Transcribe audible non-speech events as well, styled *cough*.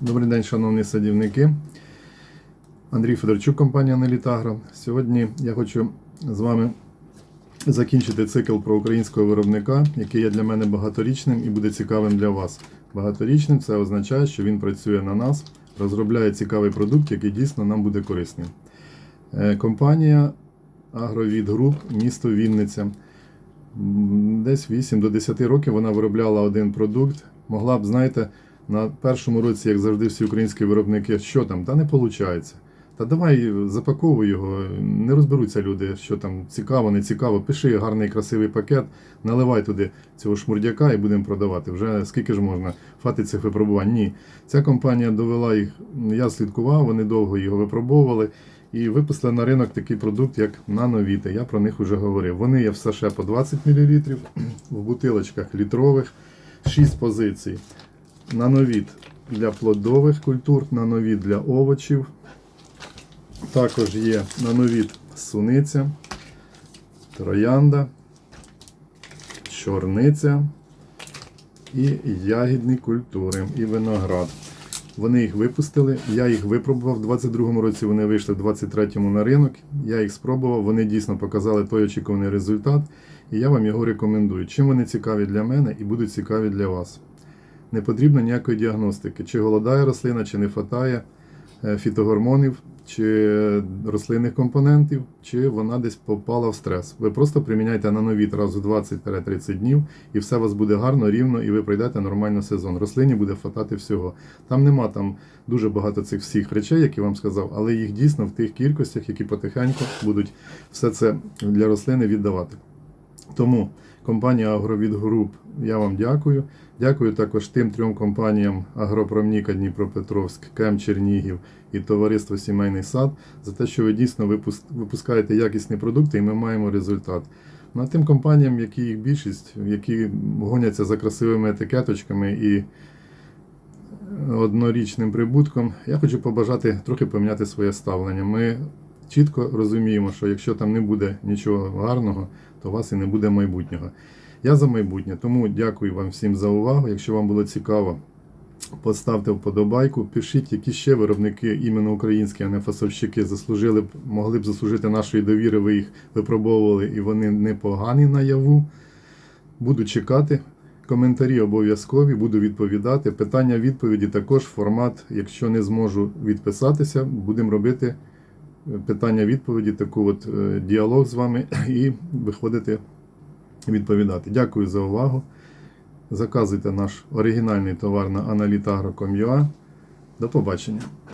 Добрий день, шановні садівники. Андрій Федорчук, компанія Нелітагро. Сьогодні я хочу з вами закінчити цикл про українського виробника, який є для мене багаторічним і буде цікавим для вас. Багаторічним це означає, що він працює на нас, розробляє цікавий продукт, який дійсно нам буде корисним. Е, Компанія Агровід Груп, місто Вінниця. Десь 8 до 10 років вона виробляла один продукт. Могла б, знаєте, на першому році, як завжди, всі українські виробники, що там, та не виходить. Та давай запаковуй його, не розберуться люди, що там цікаво, не цікаво. Пиши гарний красивий пакет, наливай туди цього шмурдяка і будемо продавати. Вже скільки ж можна фати цих випробувань? Ні. Ця компанія довела їх, я слідкував, вони довго його випробовували і випустили на ринок такий продукт, як нановіти. Я про них вже говорив. Вони є в саше по 20 мл, *clears throat* в бутилочках літрових, 6 позицій. Нановід для плодових культур, нановід для овочів. Також є нановід суниця, троянда, чорниця і ягідні культури, і виноград. Вони їх випустили, я їх випробував. У 22-му році вони вийшли в 23-му на ринок. Я їх спробував, вони дійсно показали той очікуваний результат. І я вам його рекомендую. Чим вони цікаві для мене і будуть цікаві для вас. Не потрібно ніякої діагностики, чи голодає рослина, чи не хватає е, фітогормонів, чи рослинних компонентів, чи вона десь попала в стрес. Ви просто приміняйте нановіт раз у 20-30 днів, і все у вас буде гарно, рівно, і ви пройдете нормально сезон. Рослині буде хватати всього. Там нема там дуже багато цих всіх речей, які вам сказав, але їх дійсно в тих кількостях, які потихеньку будуть все це для рослини віддавати. Тому компанія Агровід Груп, я вам дякую. Дякую також тим трьом компаніям Агропромніка Дніпропетровськ, Кем Чернігів і Товариство Сімейний сад за те, що ви дійсно випускаєте якісні продукти і ми маємо результат. Ну, а тим компаніям, які їх більшість, які гоняться за красивими етикеточками і однорічним прибутком, я хочу побажати трохи поміняти своє ставлення. Ми чітко розуміємо, що якщо там не буде нічого гарного, то у вас і не буде майбутнього. Я за майбутнє, тому дякую вам всім за увагу. Якщо вам було цікаво, поставте вподобайку, пишіть, які ще виробники, іменно українські, а не фасовщики, заслужили б, могли б заслужити нашої довіри. Ви їх випробовували і вони непогані наяву. Буду чекати. Коментарі обов'язкові, буду відповідати. Питання відповіді також формат. Якщо не зможу відписатися, будемо робити е, питання відповіді, таку от е, діалог з вами *clears throat* і виходити відповідати. Дякую за увагу. Заказуйте наш оригінальний товар на analitagro.com.ua. До побачення.